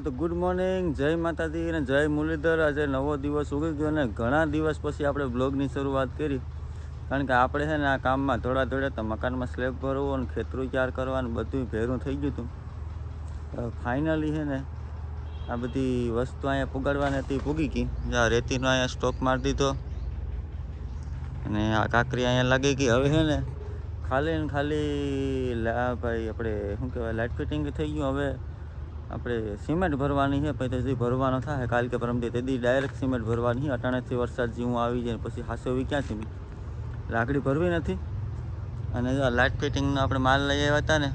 Good morning જય માતાજી અને જય મુરલીધર. આજે નવો દિવસ ઉગી ગયો અને ઘણા દિવસ પછી આપણે બ્લોગની શરૂઆત કરી. કારણ કે આપણે છે ને આ કામમાં થોડા થોડા તો મકાનમાં સ્લેબ ભરવો અને ખેતરું ચાર કરવાનું બધું ભેરું થઈ ગયું હતું. ફાઇનલી છે ને આ બધી વસ્તુ અહીંયા પુગાડવાની હતી, પૂગી ગઈ. આ રેતીનો અહીંયા સ્ટોક મારી દીધો. અને આ કાંકરી અહીંયા લાગી ગઈ. હવે છે ને ખાલી ને ખાલી ભાઈ, આપણે શું કહેવાય લાઇટ ફિટિંગ થઈ ગયું. હવે આપણે સિમેન્ટ ભરવાની છે, પછી તેથી ભરવાનો થાય. કાલ કે પરમથી તેથી ડાયરેક્ટ સિમેન્ટ ભરવાની છે. અટાણેથી વરસાદ જેવું આવી જાય પછી હાસોવી ક્યાં સિમેન્ટ લાકડી ભરવી નથી. અને લાઇટ ફિટિંગનો આપણે માલ લઈ આવ્યા હતા ને,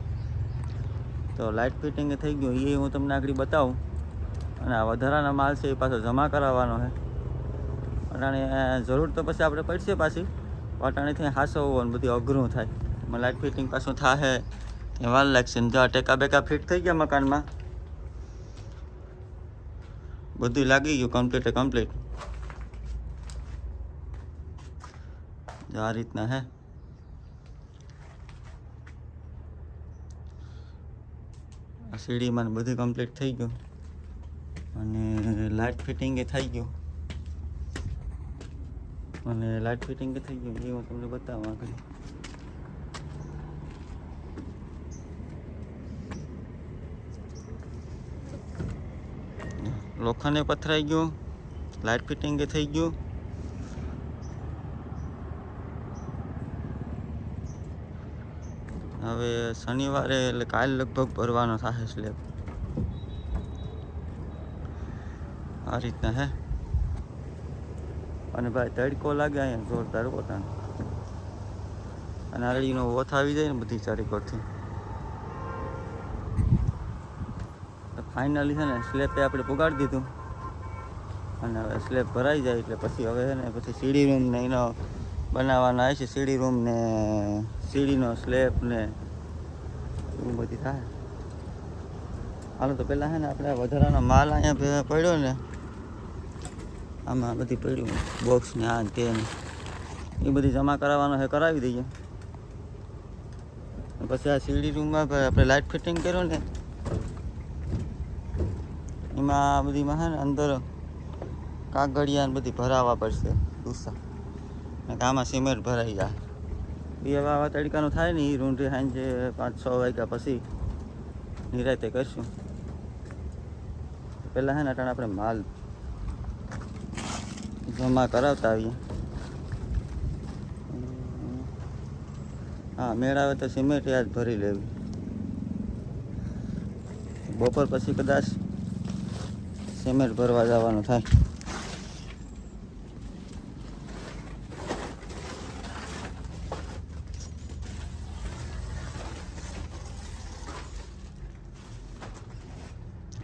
તો લાઇટ ફિટિંગ થઈ ગયું. એ હું તમને આગળ બતાવું. અને આ વધારાના માલ છે, એ પાછો જમા કરાવવાનો છે. અટાણે જરૂર તો પછી આપણે પડશે પાછી. અટાણેથી હાસવવું બધું અઘરું થાય. લાઇટ ફિટિંગ પાછું થાય એ વાર લાગશે. જો આ ટેકા બેકા ફિટ થઈ ગયા મકાનમાં બધું લાગી ગયું કમ્પ્લીટ કમ્પ્લીટ આ રીતના હે. આ સીડીમાં બધું કમ્પ્લીટ થઈ ગયું. અને લાઇટ ફિટિંગ થઈ ગયું. અને લાઇટ ફિટિંગ થઈ ગયું. એ હું તમને બતાવવા આગળ. લોખંડે પથરાઈ ગયું લાઇટ ફિટિંગ થઈ ગયું. હવે શનિવારે એટલે કાલ લગભગ ભરવાનો થશે સ્લેબ. આ રીતના હે. અને ભાઈ તડકો લાગે અહીંયા જોરદાર પોતાનો અને આરડીનો ઓથ આવી જાય ને બધી ચારે ફાઇનલી છે ને સ્લેપે આપણે પુગાડી દીધું. અને હવે સ્લેબ ભરાઈ જાય એટલે પછી હવે છે ને, પછી સીડી રૂમ ને એનો બનાવવાનો આવે છે, સીડી રૂમ ને સીડીનો સ્લેબ ને એવું બધી થાય. હાલો, તો પહેલાં છે ને, આપણે વધારાનો માલ અહીંયા પડ્યો ને, આમાં બધી પડ્યું. બોક્સ ને આ તે એ બધી જમા કરાવવાનો છે, કરાવી દઈએ. પછી આ સીડી રૂમમાં આપણે લાઇટ ફિટિંગ કર્યું ને એમાં આ બધીમાં છે ને અંદર કાગળિયા બધી ભરાવવા પડશે દુસા ને આમાં સિમેન્ટ ભરાઈ જાય. એ હવે તડકાનું થાય ને એ રૂંઢી સાંજે પાંચ છ વાગ્યા પછી નિરાતે કરશું. પહેલાં છે ને અટાણે આપણે માલ જમા કરાવતા આવીએ. હા મેળાવે તો સિમેન્ટ યાદ ભરી લેવી. બપોર પછી કદાચ સિમેન્ટ ભરવા જવાનું થાય.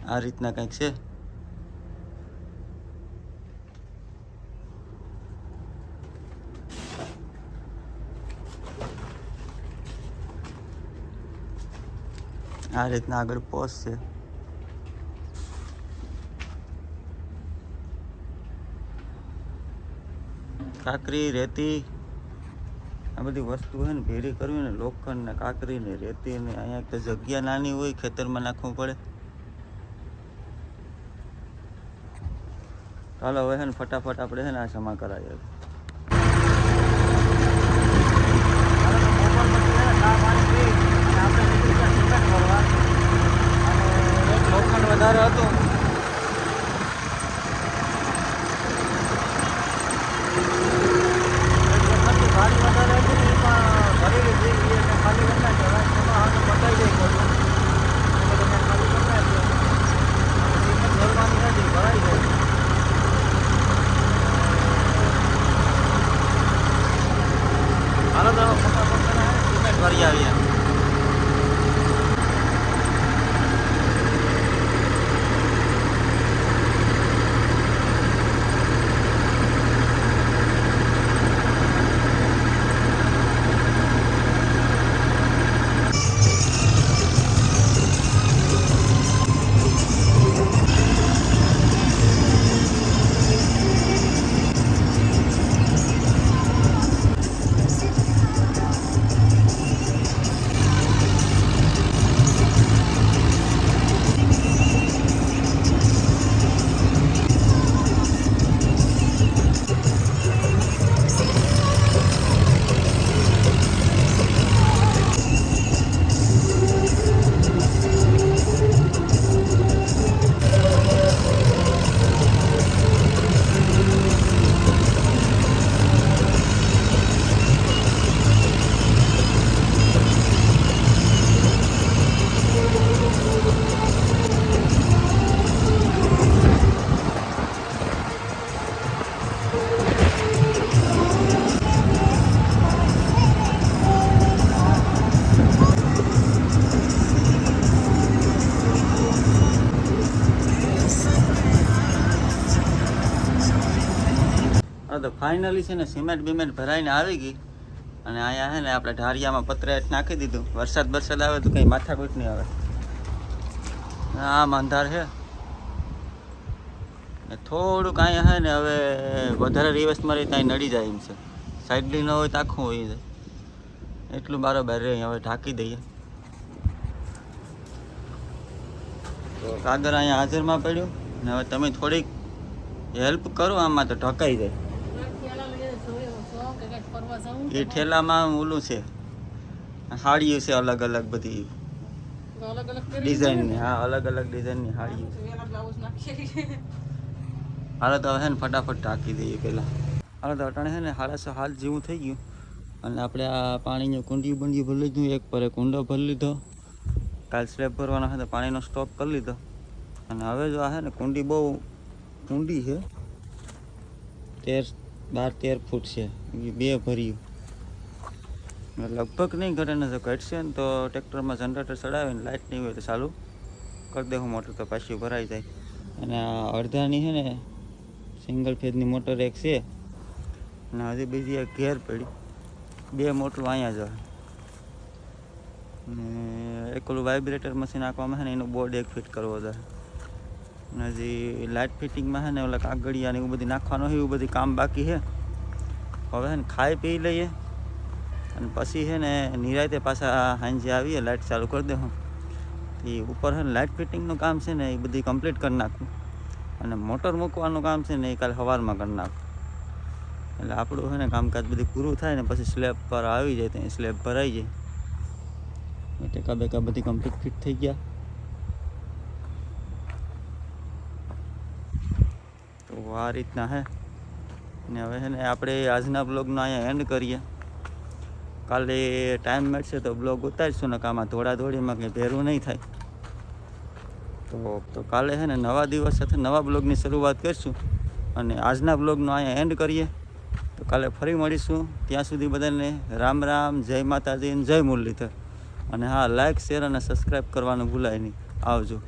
આ રીતના કંઈક છે? આ રીતના આગળ પોસ્ટ છે. કાકરી રેતી આ બધી વસ્તુ છે ને ભેડી કરવી ને લોખંડ ને કાકરી ને રેતી ને અહીંયા તો જગ્યા નાની હોય, ખેતરમાં નાખવું પડે. ચાલો હવે છે ને ફટાફટ આપણે છે ને આ જમા કરાવીએ. વધારે હતું. તો ફાઇનલી છે ને સિમેન્ટ બિમેન્ટ ભરાઈને આવી ગઈ. અને અહીંયા છે ને આપણે ઢારિયામાં પતરેટ નાખી દીધું. વરસાદ બરસાદ આવે તો કંઈ માથાકૂટ નહીં આવે. આમ અંધાર છે. ને થોડુંક અહીંયા છે ને હવે વધારે રિવર્સ મારી ત્યાં નડી જાય એમ છે. સાઈડલી ન હોય તો આખું હોય જાય. એટલું બરાબર રહે હવે ઢાંકી દઈએ. તો કાગર અહીંયા હાજરમાં પડ્યું. ને હવે તમે થોડીક હેલ્પ કરો, આમાં તો ઢકાઈ જાય. એ ઠેલામાં ઓલું છે. હાડીઓ છે અલગ અલગ બધી. ડિઝાઇનની હા અલગ અલગ ડિઝાઇનની હાડીઓ. છે હાલો તો હવે છે ને ફટાફટ ઢાંકી દઈએ પહેલાં. હાલો તો અટાણે છે ને છ હાલ જેવું થઈ ગયું. અને આપણે આ પાણીની કુંડી બંડી ભરી લીધું એક પર એક ઊંડો ભરી લીધો. કાલ સ્લેબ ભરવાનો હશે તો પાણીનો સ્ટોક કરી લીધો. અને હવે જો આ છે ને કુંડી બહુ ઊંડી છે. તેર બાર તેર ફૂટ છે. બે ભર્યું. લગભગ નહીં ઘટે ને જો ઘટશે ને તો ટ્રેક્ટરમાં જનરેટર ચડાવીને લાઇટ નહીં હોય તો ચાલુ કરી દેવું મોટર તો પાછી ભરાઈ જાય. અને અડધાની છે ને સિંગલ ફેઝની મોટર એક છે. અને હજી બીજી એક ઘેર પડી. બે મોટરું અહીંયા જ ને એક ઓલું વાઇબ્રેટર મશીન નાખવામાં છે ને, એનું બોર્ડ એક ફિટ કરવો છે. અને હજી લાઇટ ફિટિંગમાં છે ને, ઓલા કાગળિયા ને એવું બધું નાખવાનું છે એવું બધું કામ બાકી છે હવે છે ને ખાઈ પી લઈએ. અને પછી છે ને નિરાયતે પાછા સાંજે આવીએ લાઇટ ચાલુ કરી દઉં એ ઉપર છે ને લાઇટ ફિટિંગનું કામ છે ને, એ બધી કમ્પ્લીટ કરી નાખું. અને મોટર મૂકવાનું કામ છે ને, એ કાલે સવારમાં કરી નાખું. એટલે આપણું છે ને કામકાજ બધું પૂરું થાય ને, પછી સ્લેબ પર આવી જાય ત્યાં સ્લેબ ભરાઈ જાય. ટેકા બેકા બધી કમ્પ્લીટ ફિટ થઈ ગયા. તો આ રીતના હે. ને હવે છે ને આપણે આજના બ્લોગનો અહીંયા એન્ડ કરીએ. કાલે ટાઈમ મળશે તો બ્લોગ ઉતારીશું ને કામાં ધોળા ધોળીમાં કંઈ ભેરું નહીં થાય. તો તો કાલે છે ને નવા દિવસ સાથે નવા બ્લોગની શરૂઆત કરીશું અને આજના બ્લોગનો અહીંયા એન્ડ કરીએ. તો કાલે ફરી મળીશું. ત્યાં સુધી બધાને રામ રામ, જય માતાજી જય મુરલીધર. અને હા લાઇક શેર અને સબસ્ક્રાઈબ કરવાનું ભૂલાય નહીં. આવજો.